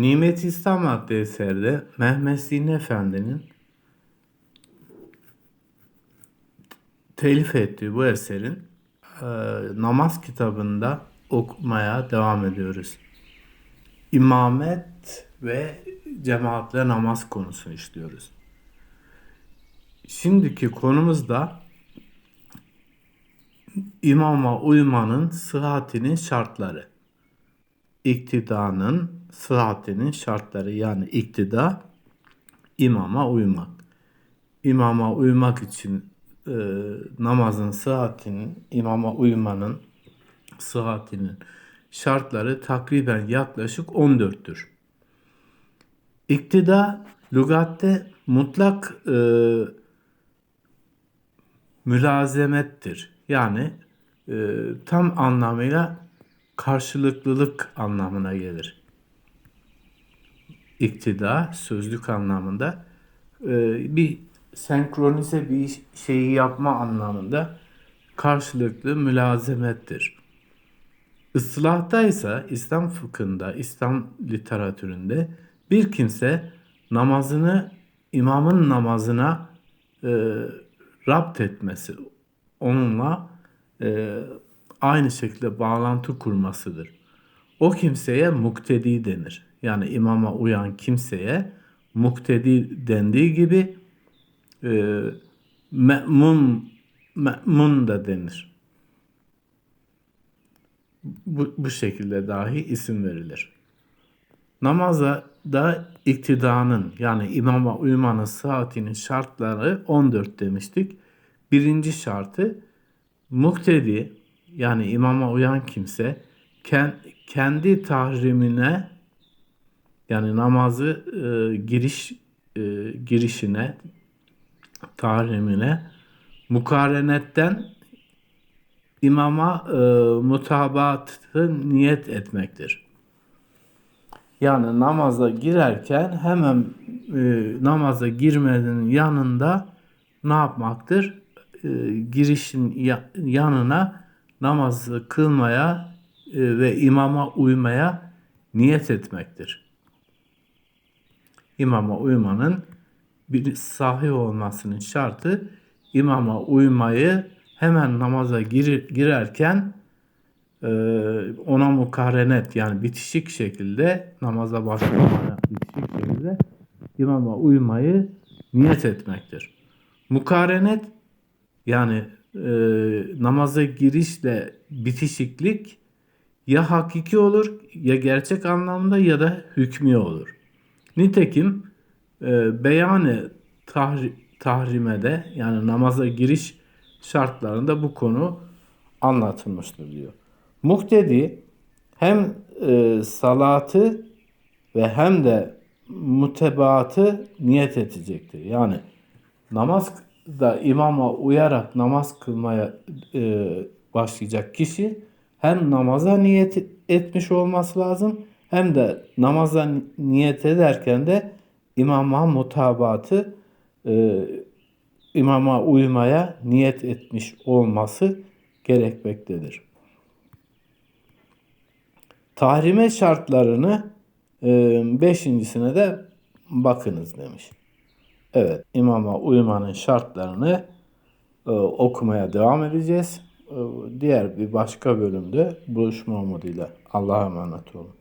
Nimet İslam adlı eserde Mehmet Zihni Efendi'nin telif ettiği bu eserin e, namaz kitabında okumaya devam ediyoruz. İmamet ve cemaatle namaz konusunu işliyoruz. Şimdiki konumuz da imama uymanın sıhhatinin şartları. İktidanın sıhhatinin şartları yani iktida imama uymak. İmama uymak için e, namazın sıhhatinin, imama uymanın sıhhatinin şartları takriben yaklaşık 14'tür. İktida lügatte mutlak e, mülazemettir. Yani e, tam anlamıyla karşılıklılık anlamına gelir. İktida sözlük anlamında e, bir senkronize bir şeyi yapma anlamında karşılıklı mülazemettir. Islahta ise İslam fıkhında, İslam literatüründe bir kimse namazını imamın namazına e, rapt etmesi, onunla e, aynı şekilde bağlantı kurmasıdır. O kimseye muktedi denir. Yani imama uyan kimseye muktedi dendiği gibi e, me'mun, me'mun da denir. Bu, bu şekilde dahi isim verilir. Namaza da iktidanın yani imama uymanın saatinin şartları 14 demiştik. Birinci şartı muktedi yani imama uyan kimse kendi tahrimine yani namazı e, giriş e, girişine tahrimine mukarenetten imama e, mutabatı niyet etmektir. Yani namaza girerken hemen e, namaza girmenin yanında ne yapmaktır? E, girişin ya, yanına namazı kılmaya e, ve imama uymaya niyet etmektir. İmama uymanın bir sahih olmasının şartı imama uymayı hemen namaza gir, girerken e, ona mukarenet yani bitişik şekilde namaza başlamaya bitişik şekilde imama uymayı niyet etmektir. Mukarenet yani e, namaza girişle bitişiklik ya hakiki olur ya gerçek anlamda ya da hükmü olur. Nitekim e, beyanı tahri, tahrimede yani namaza giriş şartlarında bu konu anlatılmıştır diyor. Muhtedi hem e, salatı ve hem de mutebaatı niyet edecektir. Yani namaz da imama uyarak namaz kılmaya e, başlayacak kişi hem namaza niyet etmiş olması lazım hem de namaza niyet ederken de imama mutabatı e, imama uymaya niyet etmiş olması gerekmektedir. Tahrime şartlarını e, beşincisine de bakınız demiş. Evet, imama uymanın şartlarını e, okumaya devam edeceğiz. E, diğer bir başka bölümde buluşma umuduyla Allah'a emanet olun.